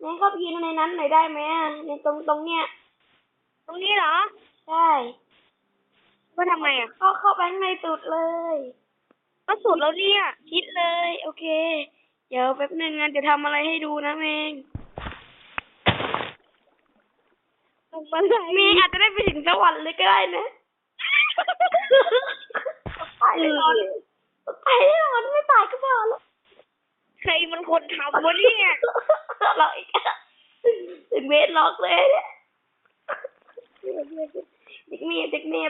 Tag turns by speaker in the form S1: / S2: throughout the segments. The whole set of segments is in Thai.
S1: แม่เข้าไปยืนในนั้นหน่อยได้ไหมอะในตรงตรงเนี้ย
S2: ตรงนี้เหรอ
S1: ใช่
S2: ว่าทำไงอะ
S1: เข้าเข้าไปข้างในสุดเลย
S2: ก็สุดแล้วเนี่ย
S1: คิดเลย โอเค เดี๋ยวแป๊บนึงงั้นจะทำอะไรให้ดูนะเมง
S2: ทำอะไร
S1: เมงอาจจะได้ไปถึงสวรรค์เลยก็ได้นะตายแน่นอนตายแน่นอนไม่ตายก็พอแล้ว
S2: ใครมันคนทำวะเนี่ย
S1: เราอีกอะถึง เวทล็อกเลยเนี่ยเด็กเมียเด็กเมีย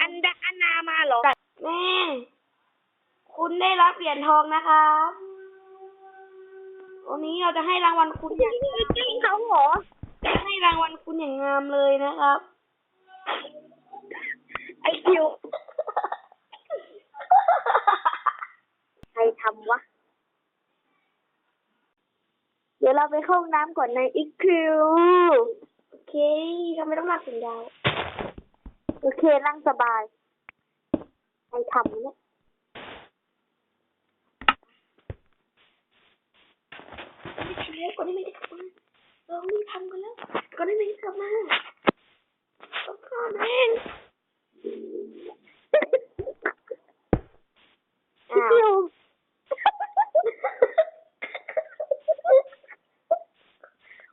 S2: อันดาอันนามาเหรอ
S1: แม่คุณได้รับเหรียญทองนะครับวันนี้เราจะให้รางวัลคุณอย่าง
S2: จริงเขาเหรอ
S1: จะให้รางวัลคุณอย่างงามเลยนะครับ
S2: ไอคิว ใครทำวะ เดี๋ยวเราไปเข้าห้องน้ำก่อนในอีกคิว
S1: โอเคทำไมต้องลากถึงดาว
S2: โอเคนั่งสบายใครทำเนี่ย
S1: ไม่ทำแล้วก่อนที่มันจะกลับมาเรารีบทำกันแล้วก่อนที่มันจะกลับมาต้องฆ่าแม่ง
S2: อีคิว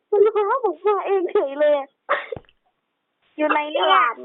S2: มันร้า ผมมาเองเฉยเลย อยู่ใน
S1: ฉ
S2: เนี่ย
S1: ลาด